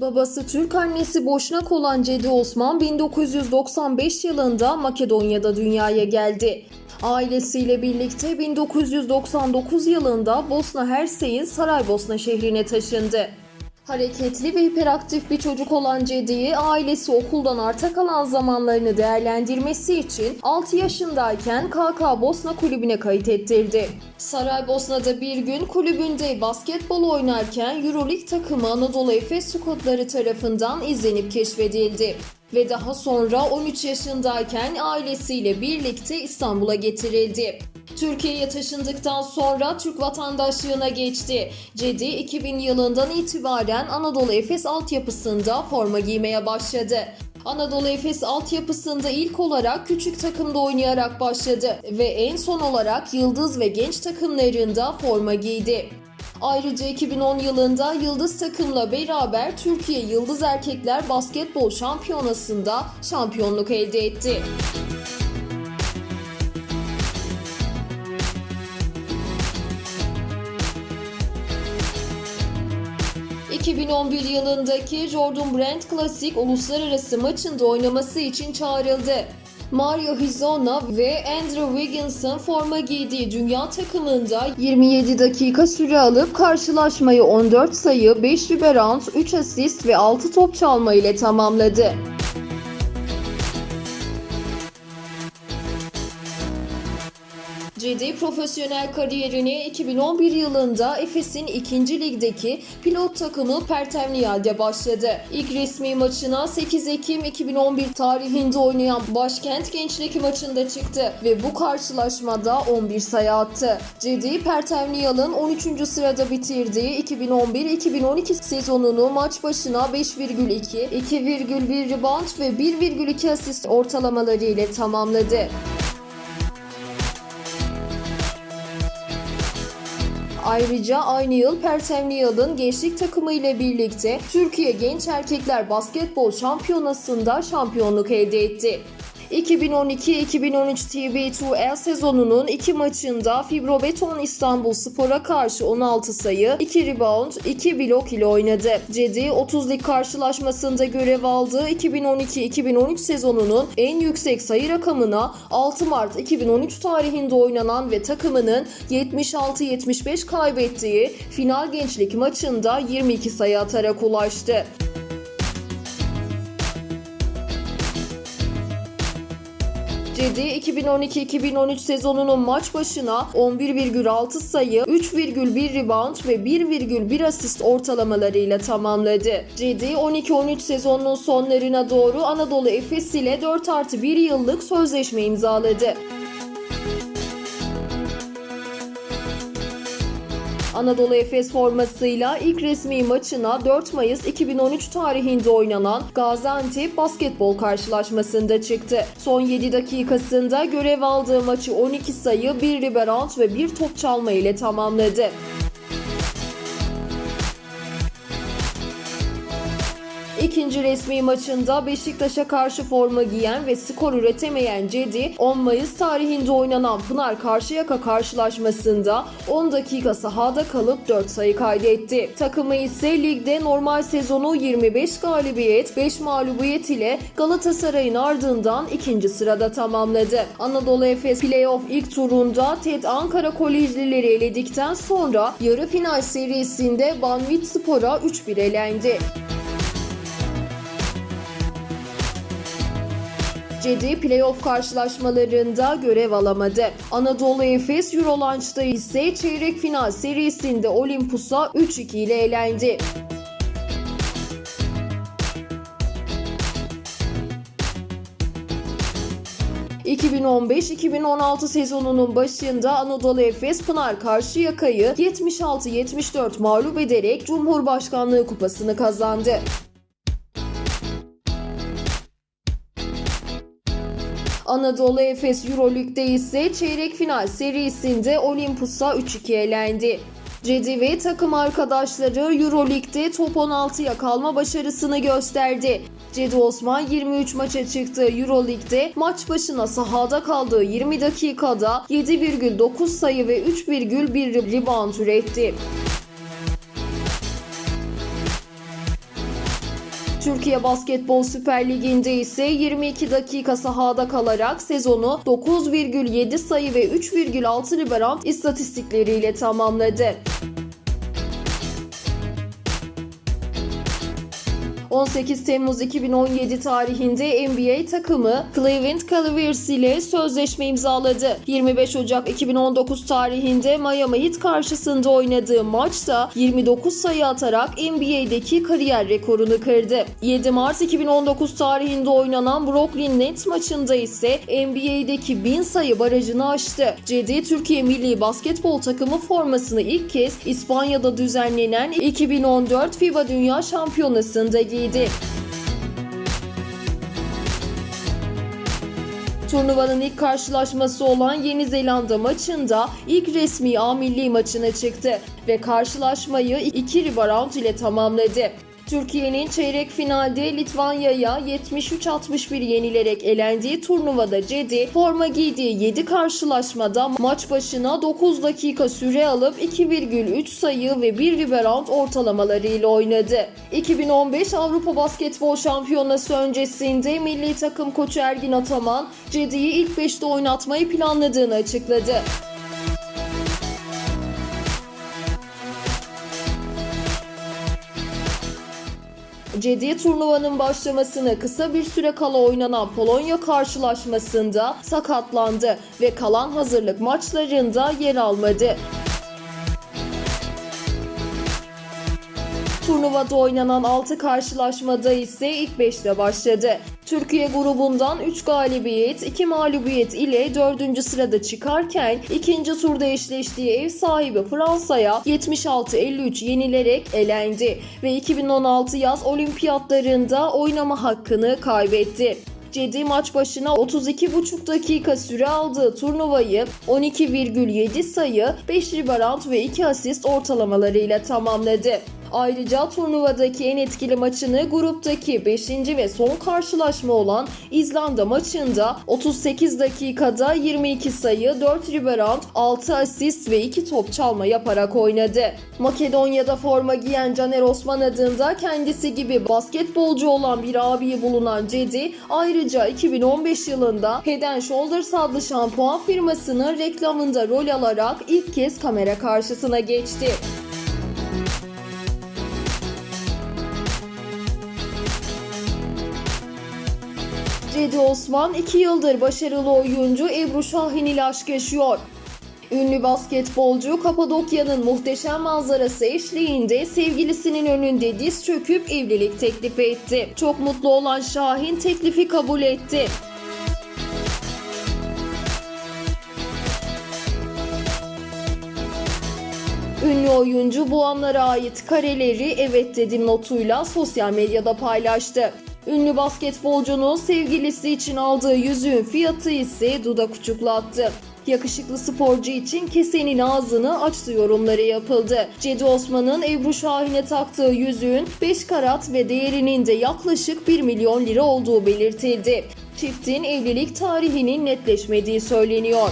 Babası Türk annesi Boşnak olan Cedi Osman 1995 yılında Makedonya'da dünyaya geldi. Ailesiyle birlikte 1999 yılında Bosna Hersey'in Saraybosna şehrine taşındı. Hareketli ve hiperaktif bir çocuk olan Cedi'yi ailesi okuldan arta kalan zamanlarını değerlendirmesi için 6 yaşındayken KK Bosna kulübüne kayıt. Saraybosna'da bir gün kulübünde basketbol oynarken Euroleague takımı Anadolu Efes squadları tarafından izlenip keşfedildi. Ve daha sonra 13 yaşındayken ailesiyle birlikte İstanbul'a getirildi. Türkiye'ye taşındıktan sonra Türk vatandaşlığına geçti. Cedi 2000 yılından itibaren Anadolu Efes altyapısında forma giymeye başladı. Anadolu Efes altyapısında ilk olarak küçük takımda oynayarak başladı ve en son olarak Yıldız ve Genç takımlarında forma giydi. Ayrıca 2010 yılında Yıldız takımla beraber Türkiye Yıldız Erkekler Basketbol Şampiyonası'nda şampiyonluk elde etti. ...2011 yılındaki Jordan Brand Classic uluslararası maçında oynaması için çağrıldı. Mario Hezonja ve Andrew Wiggins'ın forma giydiği dünya takımında 27 dakika süre alıp karşılaşmayı 14 sayı, 5 rebound, 3 asist ve 6 top çalma ile tamamladı. Cedi profesyonel kariyerini 2011 yılında Efes'in 2. ligdeki pilot takımı Pertemniyal'de başladı. İlk resmi maçına 8 Ekim 2011 tarihinde oynayan Başkent Gençlik maçında çıktı ve bu karşılaşmada 11 sayı attı. Cedi Pertemniyal'ın 13. sırada bitirdiği 2011-2012 sezonunu maç başına 5,2, 2,1 rebound ve 1,2 asist ortalamaları ile tamamladı. Ayrıca aynı yıl Pertemniyal'ın gençlik takımı ile birlikte Türkiye Genç Erkekler Basketbol Şampiyonası'nda şampiyonluk elde etti. 2012-2013 TB2L sezonunun iki maçında Fibrobeton İstanbul Spor'a karşı 16 sayı, 2 rebound, 2 blok ile oynadı. Cedi 30 lig karşılaşmasında görev aldığı 2012-2013 sezonunun en yüksek sayı rakamına 6 Mart 2013 tarihinde oynanan ve takımının 76-75 kaybettiği final gençlik maçında 22 sayı atarak ulaştı. Cedi 2012-2013 sezonunun maç başına 11,6 sayı, 3,1 rebound ve 1,1 asist ortalamalarıyla tamamladı. Cedi 12-13 sezonunun sonlarına doğru Anadolu Efes ile 4 artı 1 yıllık sözleşme imzaladı. Anadolu Efes formasıyla ilk resmi maçına 4 Mayıs 2013 tarihinde oynanan Gaziantep basketbol karşılaşmasında çıktı. Son 7 dakikasında görev aldığı maçı 12 sayı, 1 rebound ve 1 top çalma ile tamamladı. İkinci resmi maçında Beşiktaş'a karşı forma giyen ve skor üretemeyen Cedi 10 Mayıs tarihinde oynanan Pınar Karşıyaka karşılaşmasında 10 dakika sahada kalıp 4 sayı kaydetti. Takımı ise ligde normal sezonu 25 galibiyet, 5 mağlubiyet ile Galatasaray'ın ardından ikinci sırada tamamladı. Anadolu Efes playoff ilk turunda TED Ankara Kolejlileri eledikten sonra yarı final serisinde Banvit Spor'a 3-1 elendi. Cedi playoff karşılaşmalarında görev alamadı. Anadolu Efes Eurolunch'ta ise çeyrek final serisinde Olympus'a 3-2 ile elendi. ...2015-2016 sezonunun başında Anadolu Efes Pınar Karşıyaka'yı 76-74 mağlup ederek Cumhurbaşkanlığı Kupası'nı kazandı. Anadolu Efes Euroleague'de ise çeyrek final serisinde Olympus'a 3-2 elendi. Cedi ve takım arkadaşları Euroleague'de top 16'ya kalma başarısını gösterdi. Cedi Osman 23 maça çıktığı Euroleague'de maç başına sahada kaldığı 20 dakikada 7,9 sayı ve 3,1 rebound üretti. Türkiye Basketbol Süper Ligi'nde ise 22 dakika sahada kalarak sezonu 9,7 sayı ve 3,6 rebound istatistikleriyle tamamladı. 18 Temmuz 2017 tarihinde NBA takımı Cleveland Cavaliers ile sözleşme imzaladı. 25 Ocak 2019 tarihinde Miami Heat karşısında oynadığı maçta 29 sayı atarak NBA'deki kariyer rekorunu kırdı. 7 Mart 2019 tarihinde oynanan Brooklyn Nets maçında ise NBA'deki 1000 sayı barajını aştı. Cedi Türkiye Milli Basketbol takımı formasını ilk kez İspanya'da düzenlenen 2014 FIBA Dünya Şampiyonası'nda giydi. Turnuvanın ilk karşılaşması olan Yeni Zelanda maçında ilk resmi A milli maçına çıktı ve karşılaşmayı 2 rebound ile tamamladı. Türkiye'nin çeyrek finalde Litvanya'ya 73-61 yenilerek elendiği turnuvada Cedi forma giydiği 7 karşılaşmada maç başına 9 dakika süre alıp 2,3 sayı ve 1 rebound ortalamalarıyla oynadı. 2015 Avrupa Basketbol Şampiyonası öncesinde milli takım koçu Ergin Ataman Cedi'yi ilk 5'te oynatmayı planladığını açıkladı. Cedi turnuvanın başlamasını kısa bir süre kala oynanan Polonya karşılaşmasında sakatlandı ve kalan hazırlık maçlarında yer almadı. Turnuvada oynanan 6 karşılaşmada ise ilk 5'te başladı. Türkiye grubundan 3 galibiyet, 2 mağlubiyet ile 4. sırada çıkarken ikinci turda eşleştiği ev sahibi Fransa'ya 76-53 yenilerek elendi ve 2016 yaz olimpiyatlarında oynama hakkını kaybetti. Cedi maç başına 32,5 dakika süre aldığı turnuvayı 12,7 sayı, 5 rebound ve 2 asist ortalamalarıyla tamamladı. Ayrıca turnuvadaki en etkili maçını gruptaki 5. ve son karşılaşma olan İzlanda maçında 38 dakikada 22 sayı, 4 rebound, 6 asist ve 2 top çalma yaparak oynadı. Makedonya'da forma giyen Caner Osman adında kendisi gibi basketbolcu olan bir abiyi bulunan Cedi ayrıca 2015 yılında Head Shoulders adlı şampuan firmasının reklamında rol alarak ilk kez kamera karşısına geçti. Cedi Osman 2 yıldır başarılı oyuncu Ebru Şahin ile aşk yaşıyor. Ünlü basketbolcu Kapadokya'nın muhteşem manzarası eşliğinde sevgilisinin önünde diz çöküp evlilik teklifi etti. Çok mutlu olan Şahin teklifi kabul etti. Ünlü oyuncu bu anlara ait kareleri evet dedim notuyla sosyal medyada paylaştı. Ünlü basketbolcunun sevgilisi için aldığı yüzüğün fiyatı ise dudak uçuklattı. Yakışıklı sporcu için kesenin ağzını açtı yorumları yapıldı. Cedi Osman'ın Ebru Şahin'e taktığı yüzüğün 5 karat ve değerinin de yaklaşık 1 milyon lira olduğu belirtildi. Çiftin evlilik tarihinin netleşmediği söyleniyor.